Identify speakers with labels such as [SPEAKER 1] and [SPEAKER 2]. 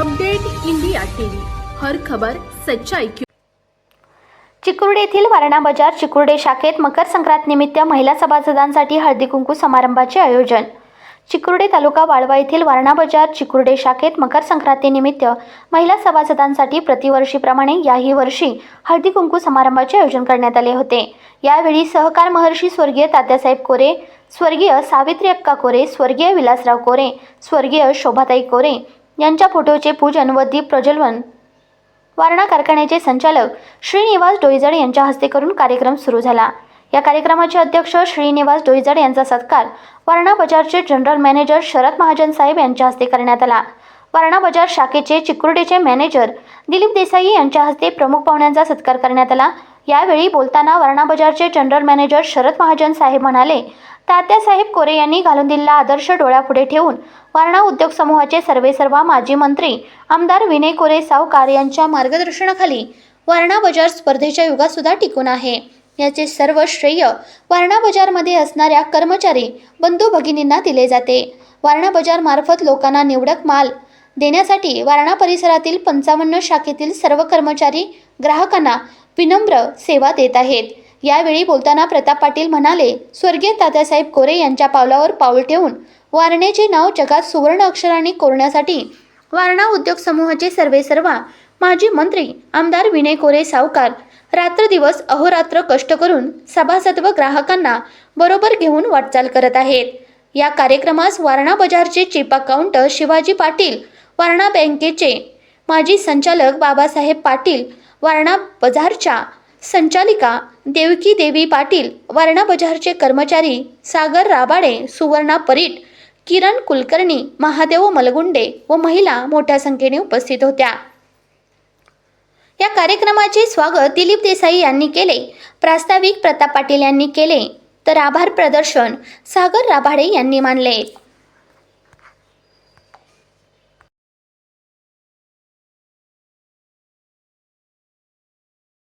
[SPEAKER 1] Update India TV. हर खबर सच्चाई की
[SPEAKER 2] चिकुर्डे येथील वारणा बाजार चिकुर्डे शाखेत मकर संक्रांत निमित्त महिला सभासदांसाठी हळदी कुंकू समारंभाचे आयोजन. चिकुर्डे तालुका वाळवा येथील वारणा बाजार चिकुर्डे शाखेत मकर संक्रांतीनिमित्त महिला सभासदांसाठी प्रतिवर्षीप्रमाणे याही वर्षी हळदी कुंकू समारंभाचे आयोजन करण्यात आले होते. यावेळी सहकार महर्षी स्वर्गीय तात्यासाहेब कोरे स्वर्गीय सावित्री अक्का कोरे स्वर्गीय विलासराव कोरे स्वर्गीय शोभाताई कोरे यांच्या फोटोचे पूजन व दीप प्रज्वलन. वारणा कारखान्याचे संचालक श्रीनिवास डोईजड यांच्या हस्ते करून कार्यक्रम सुरू झाला. या कार्यक्रमाचे अध्यक्ष श्रीनिवास डोईजड यांचा सत्कार वारणा बाजारचे जनरल मॅनेजर शरद महाजन साहेब यांच्या हस्ते करण्यात आला. वारणा बाजार शाखेचे चिकुर्डीचे मॅनेजर दिलीप देसाई यांच्या हस्ते प्रमुख पाहुण्यांचा सत्कार करण्यात आला. यावेळी बोलताना वारणा बाजारचे जनरल मॅनेजर शरद महाजन साहेब म्हणाले तात्यासाहेब कोरे यांनी घालून दिलेला आदर्श डोळ्यापुढे ठेवून वारणा उद्योग समूहाचे सर्वेसर्वा माजी मंत्री आमदार विनय कोरे सावकार यांच्या मार्गदर्शनाखाली वारणा बाजार स्पर्धेच्या युगात सुद्धा टिकून आहे. याचे सर्व श्रेय वारणा बाजारमध्ये असणाऱ्या कर्मचारी बंधू भगिनींना दिले जाते. वारणा बाजार मार्फत लोकांना निवडक माल देण्यासाठी वारणा परिसरातील पंचावन्न शाखेतील सर्व कर्मचारी ग्राहकांना विनम्र सेवा देत आहेत. यावेळी बोलताना प्रताप पाटील म्हणाले स्वर्गीय तात्यासाहेब कोरे यांच्या पावलावर पाऊल ठेवून वारणेचे नाव जगात सुवर्ण अक्षरांनी कोरण्यासाठी वारणा उद्योग समूहाचे सर्वेसर्वा माजी मंत्री आमदार विनय कोरे सावकार रात्रदिवस अहोरात्र कष्ट करून सभासद व ग्राहकांना बरोबर घेऊन वाटचाल करत आहेत. या कार्यक्रमास वारणा बजारचे चीफ काउंटर शिवाजी पाटील वारणा बँकेचे माजी संचालक बाबासाहेब पाटील वारणा बजारच्या संचालिका देवकी देवी पाटील वारणा बजारचे कर्मचारी सागर राबाडे सुवर्णा परीट किरण कुलकर्णी महादेव मलगुंडे व महिला मोठ्या संख्येने उपस्थित होत्या. या कार्यक्रमाचे स्वागत दिलीप देसाई यांनी केले. प्रास्ताविक प्रताप पाटील यांनी केले. तर आभार प्रदर्शन सागर राभाडे यांनी मानले.